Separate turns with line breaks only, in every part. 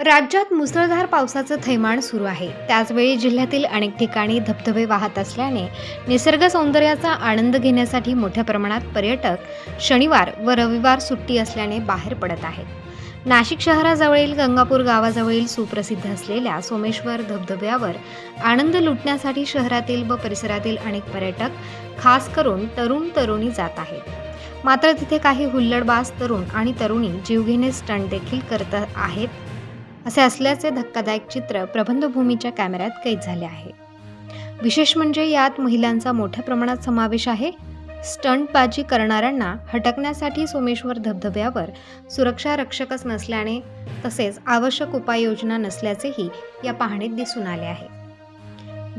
राज्यात मुसळधार पावसाचं थैमान सुरू आहे. त्याचवेळी जिल्ह्यातील अनेक ठिकाणी धबधबे वाहत असल्याने निसर्ग सौंदर्याचा आनंद घेण्यासाठी मोठ्या प्रमाणात पर्यटक शनिवार व रविवार सुट्टी असल्याने बाहेर पडत आहेत. नाशिक शहराजवळील गंगापूर गावाजवळील सुप्रसिद्ध असलेल्या सोमेश्वर धबधब्यावर आनंद लुटण्यासाठी शहरातील व परिसरातील अनेक पर्यटक खास करून तरुण तरुणी जात आहेत. मात्र तिथे काही हुल्लडबाज तरुण आणि तरुणी जीवघेणे स्टंट देखील करत आहेत. असे असल्याचे धक्कादायक चित्र प्रबंधभूमीच्या कॅमेऱ्यात कैद झाले आहे. विशेष म्हणजे यात महिलांचा मोठ्या प्रमाणात समावेश आहे. स्टंटबाजी करणाऱ्यांना हटकण्यासाठी सोमेश्वर धबधब्यावर सुरक्षा रक्षकच नसल्याने तसेच आवश्यक उपाययोजना नसल्याचेही या पाहणीत दिसून आले आहे.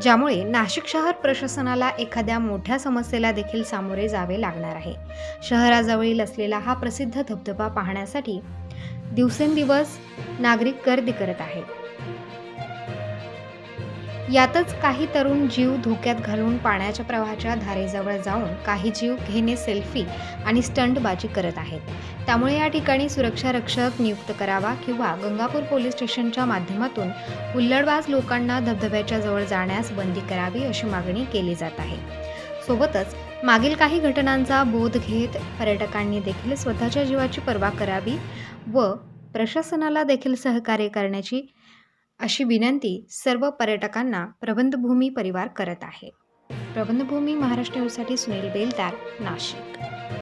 ज्यामुळे नाशिक शहर प्रशासनाला एखाद्या मोठ्या समस्येला देखील सामोरे जावे लागणार आहे. शहराजवळील असलेला हा प्रसिद्ध धबधबा पाहण्यासाठी दिवसेंदिवस नागरिक गर्दी करत आहेत. यातच काही तरुण जीव धोक्यात घालून पाण्याच्या प्रवाहाच्या धारेजवळ जाऊन काही जीव घेणे सेल्फी आणि स्टंटबाजी करत आहेत. त्यामुळे या ठिकाणी सुरक्षा रक्षक नियुक्त करावा किंवा गंगापूर पोलीस स्टेशनच्या माध्यमातून उल्लडबाज लोकांना धबधब्याच्या जवळ जाण्यास बंदी करावी अशी मागणी केली जात आहे. सोबतच मागील काही घटनांचा बोध घेत पर्यटकांनी देखील स्वतःच्या जीवाची पर्वा करावी व प्रशासनाला देखील सहकार्य करण्याची अशी विनंती सर्व पर्यटकांना प्रबंधभूमी परिवार करत आहे. प्रबंधभूमी महाराष्ट्र न्यूजसाठी सुनील बेलदार नाशिक.